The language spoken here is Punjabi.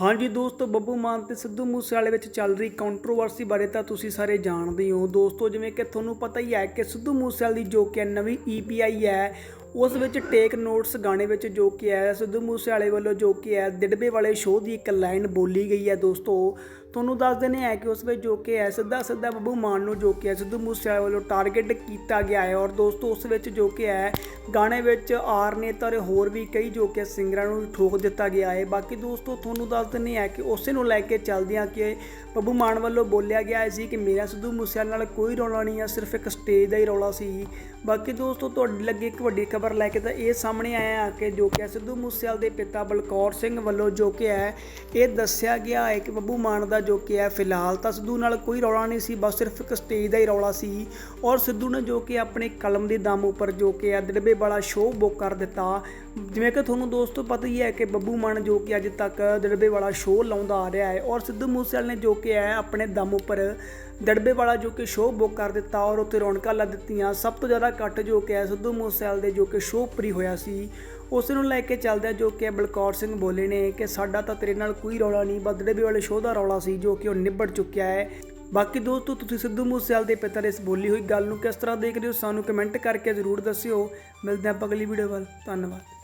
ਹਾਂਜੀ ਦੋਸਤੋ, ਬੱਬੂ ਮਾਨ ਤੇ ਸਿੱਧੂ ਮੂਸੇਵਾਲੇ ਵਿੱਚ ਚੱਲ ਰਹੀ ਕੰਟਰੋਵਰਸੀ ਬਾਰੇ ਤਾਂ ਤੁਸੀਂ ਸਾਰੇ ਜਾਣਦੇ ਹੋ ਦੋਸਤੋ, ਜਿਵੇਂ ਕਿ ਤੁਹਾਨੂੰ ਪਤਾ ਹੀ ਹੈ ਕਿ ਸਿੱਧੂ ਮੂਸੇਵਾਲੇ ਦੀ ਜੋ ਕਿ ਨਵੀਂ ਈਪੀਆਈ ਹੈ ਉਸ ਵਿੱਚ ਟੇਕ ਨੋਟਸ ਗਾਣੇ ਵਿੱਚ ਜੋ ਕਿ ਹੈ, ਸਿੱਧੂ ਮੂਸੇਵਾਲੇ ਵੱਲੋਂ ਜੋ ਕਿ ਹੈ, ਦਿੜਬੇ ਵਾਲੇ ਸ਼ੋਅ ਦੀ ਇੱਕ ਲਾਈਨ ਬੋਲੀ ਗਈ ਹੈ ਦੋਸਤੋ। ਤੁਹਾਨੂੰ ਦੱਸ ਦਿੰਦੇ ਹਾਂ ਕਿ ਉਸ ਵਿੱਚ ਜੋ ਕਿ ਹੈ, ਸਿੱਧਾ ਸਿੱਧਾ ਬੱਬੂ ਮਾਨ ਨੂੰ ਜੋ ਕਿ ਹੈ, ਸਿੱਧੂ ਮੂਸੇਵਾਲੇ ਵੱਲੋਂ ਟਾਰਗੇਟ ਕੀਤਾ ਗਿਆ ਹੈ ਔਰ ਦੋਸਤੋ, ਉਸ ਵਿੱਚ ਜੋ ਕਿ ਹੈ, ਗਾਣੇ ਵਿੱਚ ਆਰ ਨੇ ਤੇ ਹੋਰ ਵੀ ਕਈ ਜੋ ਕਿ ਸਿੰਗਰਾਂ ਨੂੰ ਠੋਕ ਦਿੱਤਾ ਗਿਆ ਹੈ। ਬਾਕੀ ਦੋਸਤੋ, ਤੁਹਾਨੂੰ ਦੱਸ ਦਿੰਦੇ ਹਾਂ ਕਿ ਉਸੇ ਨੂੰ ਲੈ ਕੇ ਚੱਲਦੇ ਹਾਂ ਕਿ ਬੱਬੂ ਮਾਨ ਵੱਲੋਂ ਬੋਲਿਆ ਗਿਆ ਸੀ ਕਿ ਮੇਰਾ ਸਿੱਧੂ ਮੂਸੇਵਾਲੇ ਨਾਲ ਕੋਈ ਰੌਲਾ ਨਹੀਂ ਹੈ, ਸਿਰਫ ਇੱਕ ਸਟੇਜ ਦਾ ਹੀ ਰੌਲਾ ਸੀ। ਬਾਕੀ ਦੋਸਤੋ, ਤੁਹਾਡੇ ਲੱਗੇ ਇੱਕ ਵੱਡੀ ਖਬਰ ਲੈ ਕੇ ਤਾਂ ਇਹ ਸਾਹਮਣੇ ਆਇਆ ਹੈ ਕਿ ਜੋ ਕਿ ਸਿੱਧੂ ਮੂਸੇਵਾਲੇ ਦੇ ਪਿਤਾ ਬਲਕੌਰ ਸਿੰਘ ਵੱਲੋਂ ਜੋ ਕਿ ਹੈ, ਇਹ ਦੱਸਿਆ ਗਿਆ ਹੈ ਕਿ ਬੱਬੂ ਮਾਨ ਦਾ ਜੋ ਕਿ ਹੈ ਫਿਲਹਾਲ ਤਾਂ ਸਿੱਧੂ ਨਾਲ ਕੋਈ ਰੌਲਾ ਨਹੀਂ ਸੀ, ਬਸ ਸਿਰਫ ਇੱਕ ਸਟੇਜ ਦਾ ਹੀ ਰੌਲਾ ਸੀ ਔਰ ਸਿੱਧੂ ਨੇ ਜੋ ਕਿ ਆਪਣੇ ਕਲਮ ਦੇ ਦਮ ਉੱਪਰ ਜੋ ਕਿ ਹੈ ਦੜਬੇ ਵਾਲਾ ਸ਼ੋਅ ਬੁੱਕ ਕਰ ਦਿੱਤਾ ਜਿਵੇਂ ਕਿ ਤੁਹਾਨੂੰ ਦੋਸਤੋ ਪਤਾ ਹੀ ਹੈ ਕਿ ਬੱਬੂ ਮਾਨ ਜੋ ਕਿ ਅੱਜ ਤੱਕ ਦੜਬੇ ਵਾਲਾ ਸ਼ੋਅ ਲਾਉਂਦਾ ਆ ਰਿਹਾ ਹੈ ਔਰ ਸਿੱਧੂ ਮੂਸੇਵਾਲੇ ਨੇ ਜੋ ਕਿ ਹੈ ਆਪਣੇ ਦਮ ਉੱਪਰ ਦੜਬੇ ਵਾਲਾ ਜੋ ਕਿ ਸ਼ੋਅ ਬੁੱਕ ਕਰ ਦਿੱਤਾ ਔਰ ਉੱਥੇ ਰੌਣਕਾਂ ਲਾ ਦਿੱਤੀਆਂ। ਸਭ ਤੋਂ ਜ਼ਿਆਦਾ ਕੱਟ ਜੋ ਕਿ ਹੈ ਸਿੱਧੂ ਮੂਸੇਵਾਲੇ ਦੇ ਜੋ ਕਿ ਸ਼ੋਅ ਉੱਪਰ ਹੀ ਹੋਇਆ ਸੀ, ਉਸ ਨੂੰ ਲੈ ਕੇ ਚੱਲਦਾ ਜੋ ਕਿ ਬਲਕੌਰ ਸਿੰਘ ਬੋਲੇ ਨੇ ਕਿ ਸਾਡਾ ਤਾਂ ਤੇਰੇ ਨਾਲ ਕੋਈ ਰੌਲਾ ਨਹੀਂ, ਬਸ ਵਾਲੇ ਸ਼ੋਅ ਦਾ ਰੌਲਾ ਸੀ ਜੋ ਕਿ ਉਹ ਨਿਬੜ ਚੁੱਕਿਆ ਹੈ। ਬਾਕੀ ਦੋਸਤੋ ਤੁਸੀਂ ਸਿੱਧੂ ਮੂਸੇਵਾਲੇ ਦੇ ਪਿਤਾ ਦੇ ਇਸ ਬੋਲੀ ਹੋਈ ਗੱਲ ਨੂੰ ਕਿਸ ਤਰ੍ਹਾਂ ਦੇਖਦੇ ਹੋ ਸਾਨੂੰ ਕਮੈਂਟ ਕਰਕੇ ਜ਼ਰੂਰ ਦੱਸਿਓ। ਮਿਲਦੇ ਹਾਂ ਆਪਾਂ ਅਗਲੀ ਵੀਡੀਓ ਵੱਲ। ਧੰਨਵਾਦ।